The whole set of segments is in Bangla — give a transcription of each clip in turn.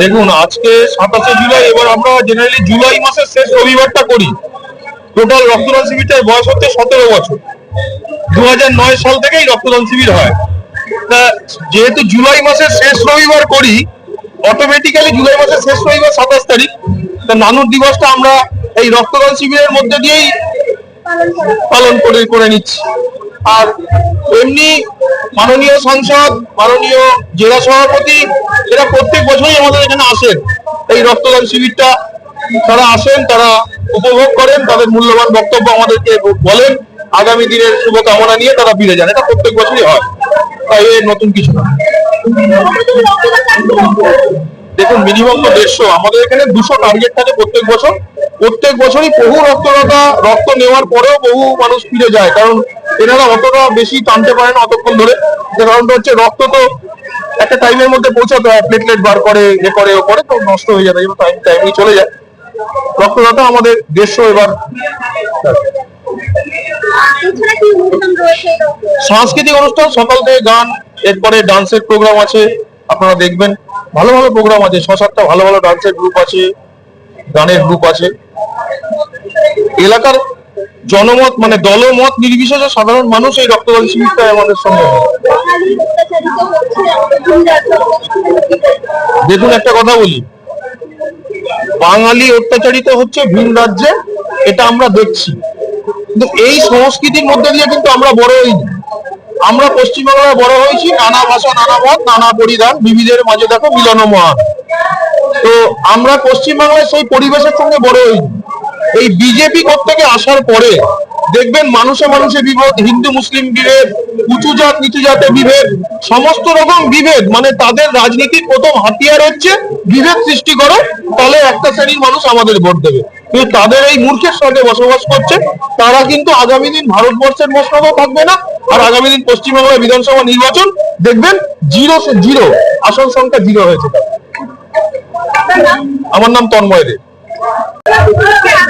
দেখুন, আজকে সাতাশে জুলাই, এবার আমরা জেনারেলি জুলাই মাসের শেষ রবিবারটা করি। টোটাল রক্তদান শিবিরটার বয়স হচ্ছে সতেরো বছর। দু সাল থেকেই রক্তদান শিবির হয়। তা যেহেতু জুলাই মাসের শেষ রবিবার করি অটোমেটিক্যালি জুলাই মাসের শেষ রবিবার সাতাশ তারিখ, তা নানুর দিবসটা আমরা এই রক্তদান শিবিরের মধ্যে দিয়েই পালন করে করে নিচ্ছি। আর এমনি মাননীয় সাংসদ, মাননীয় জেলা সভাপতি এরা প্রত্যেক বছরই আমাদের এখানে আসেন। এই রক্তদান শিবিরটা তারা আসেন, তারা উপভোগ করেন, তাদের মূল্যবান বক্তব্য আমাদেরকে বলেন। আগামী দিনের শুভকামনা নিয়ে তারা ফিরে যান। এটা প্রত্যেক বছরই হয়। তাই এর নতুন কিছু না। দেখুন মিনিমাম তো দেড়শো। আমাদের এখানে দুশো টার্গেট থাকে প্রত্যেক বছর। প্রত্যেক বছরই বহু রক্তদাতা রক্ত নেওয়ার পরেও বহু মানুষ ফিরে যায়। কারণ এনারা অতটা বেশি টানতে পারেন অতক্ষণ ধরে। কারণটা হচ্ছে রক্ত তো একটা টাইমের মধ্যে পৌঁছাতে হয় প্লেটলেট বার করে, এ করে, ও করে, তো নষ্ট হয়ে যায়, এবার টাইম টাইমই চলে যায়। রক্তদাতা আমাদের দেড়শো এবার সাংস্কৃতিক অনুষ্ঠান, সকাল থেকে গান, এরপরে ডান্সের প্রোগ্রাম আছে, আপনারা দেখবেন। ভালো ভালো প্রোগ্রাম আছে, ছ সাতটা ভালো ভালো ডান্সের গ্রুপ আছে, গানের গ্রুপ আছে। এলাকার জনমত মানে দলমত নির্বিশেষে সাধারণ মানুষ এই রক্তদান শিবিরটা আমাদের সঙ্গে দেখুন একটা কথা বলি। বাঙালি অত্যাচারিত হচ্ছে ভিন রাজ্যে, এটা আমরা দেখছি। কিন্তু এই সংস্কৃতির মধ্যে দিয়ে কিন্তু আমরা বড় হইনি। আমরা পশ্চিমবাংলায় বড় হয়েছি, নানা ভাষা, নানা মত, নানা পরিধান, বিবিধের মাঝে দেখো মিলন মহান তো আমরা পশ্চিমবাংলায় সেই পরিবেশের সঙ্গে বড় হইনি। এই বিজেপি থেকে আসার পরে দেখবেন মানুষে মানুষে বিভেদ, হিন্দু, মুসলিম বিভেদ, উঁচু জাত, নিচু জাতে বিভেদ, সমস্ত রকম বিভেদ মানে তাদের রাজনীতির প্রথম হাতিয়ার হচ্ছে বিভেদ সৃষ্টি করো, তাহলে একটা শ্রেণির মানুষ আমাদের ভোট দেবে। কিন্তু তাদের এই মূর্খের সঙ্গে বসবাস করছে, তারা কিন্তু আগামী দিন ভারতবর্ষের মসনদও থাকবে না, আর আগামী দিন পশ্চিমবাংলার বিধানসভা নির্বাচন, দেখবেন জিরো জিরো, আসন সংখ্যা জিরো হয়েছে আমার নাম তন্ময় দেব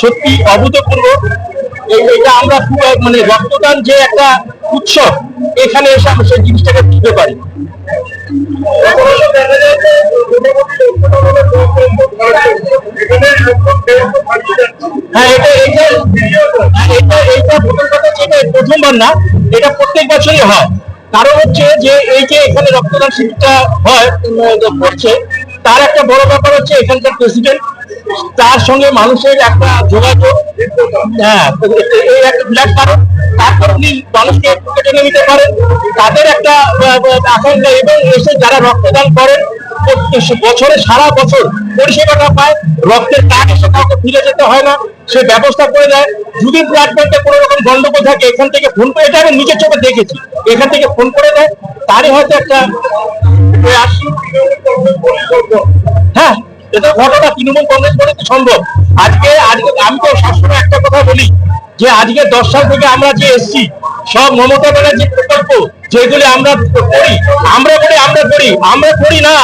সত্যি অভূতপূর্ব। এটা আমরা খুব মানে রক্তদান যে একটা উৎসব, এখানে এসে আমরা সেই জিনিসটাকে বুঝতে পারি হ্যাঁ এটা এটা এটা এটা হচ্ছে প্রথমবার না, এটা প্রত্যেক বছরই হয়। কারণ হচ্ছে যে এই যে এখানে রক্তদান শিবিরটা হয় করছে তার একটা বড় ব্যাপার হচ্ছে এখানকার প্রেসিডেন্ট তার সঙ্গে মানুষের একটা যোগাযোগ হ্যাঁ বিরাট কারণ। তারপর উনি মানুষকে টেনে নিতে পারেন। তাদের একটা আকাঙ্ক্ষা এবং এসে যারা রক্তদান করেন বছরে, সারা বছর পরিষেবাটা পায়। রক্তের কাজ এসে কাউকে ফিরে যেতে হয় না। সে ব্যবস্থা করে দেয়। যদি ব্লাড কোনো রকম গন্ডগোল থাকে। এখান থেকে ফোন করে, এটা আমি নিজের চোখে দেখেছি। এখান থেকে ফোন করে দেয়। তারই হয়তো একটা ঘটনা তৃণমূল কংগ্রেস বলে সম্ভব? আজকে আজকে আমি তো সবসময় একটা কথা বলি যে আজকে দশ সাল থেকে আমরা যে এসছি, সব মমতা ব্যানার্জির প্রকল্প যেগুলি আমরা করি, আমরা বলি আমরা করি আমরা করি না।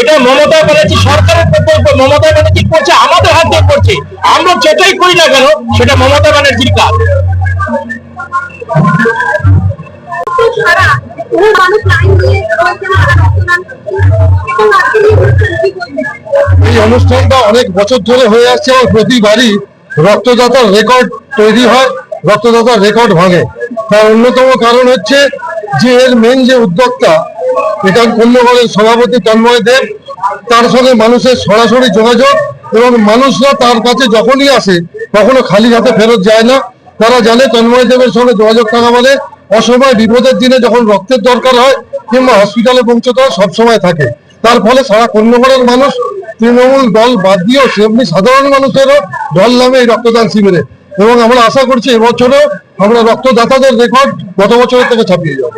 এটা মমতা ব্যানার্জি সরকারের প্রকল্প, মমতা ব্যানার্জি করছে, আমাদের হাত দিয়ে করছে। আমরা যেটাই করি না কেন, সেটা মমতা ব্যানার্জির কাজ। এই অনুষ্ঠানটা অনেক বছর ধরে হয়ে আসছে এবং প্রতিবারই রক্তদাতার রেকর্ড তৈরি হয়, রক্তদাতার রেকর্ড ভাঙে। তার অন্যতম কারণ হচ্ছে যে এর মেন যে উদ্যোক্তা, এটা কন্যগড়ের সভাপতি তন্ময় দেব, তার সঙ্গে মানুষের সরাসরি যোগাযোগ এবং মানুষরা তার কাছে যখনই আসে, কখনো খালি হাতে ফেরত যায় না। তারা জানে তন্ময় দেবের সঙ্গে যোগাযোগ থাকা মানে অসময় বিপদের দিনে যখন রক্তের দরকার হয় কিংবা হসপিটালে পৌঁছতে হয় সবসময় থাকে। তার ফলে সারা কন্যগড়ের মানুষ তৃণমূল দল বাদ দিয়েও সেমনি সাধারণ মানুষেরও দল নামে এই রক্তদান শিবিরে। এবং আমরা আশা করছি এবছরও আমরা রক্তদাতাদের রেকর্ড গত বছরের থেকে ছাপিয়ে যাব।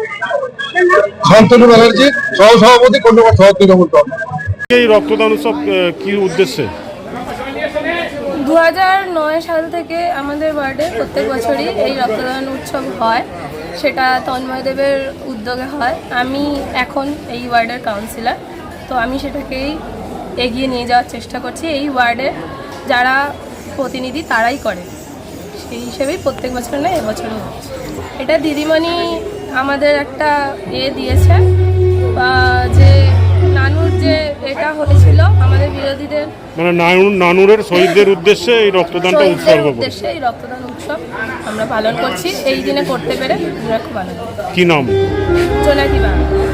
শান্তনু ব্যানার্জি সহ সভাপতি কন্যগড় সহ তৃণমূল দল। এই রক্তদান উৎসব কি উদ্দেশ্যে? দু সাল থেকে আমাদের ওয়ার্ডে প্রত্যেক বছরই এই রক্তদান উৎসব হয়। সেটা তন্ময় দেবের উদ্যোগে হয়। আমি এখন এই ওয়ার্ডের কাউন্সিলর তো আমি সেটাকেই এগিয়ে নিয়ে যাওয়ার চেষ্টা করছি। এই ওয়ার্ডে যারা প্রতিনিধি তারাই করে। সেই হিসেবেই প্রত্যেক বছর না, এবছরও এটা দিদিমণি আমাদের একটা এ দিয়েছে যে নানুর যে এটা হয়েছিল, আমাদের বিরোধীদের মানে নানুর নানুরের শহীদদের উদ্দেশ্যে এই রক্তদানটা উৎসর্গ করছি উদ্দেশ্যে এই রক্তদান উৎসব আমরা পালন করছি। এই দিনে করতে পেরে আমরা খুব আনন্দ কি নাম? জোনাকি বাংলা।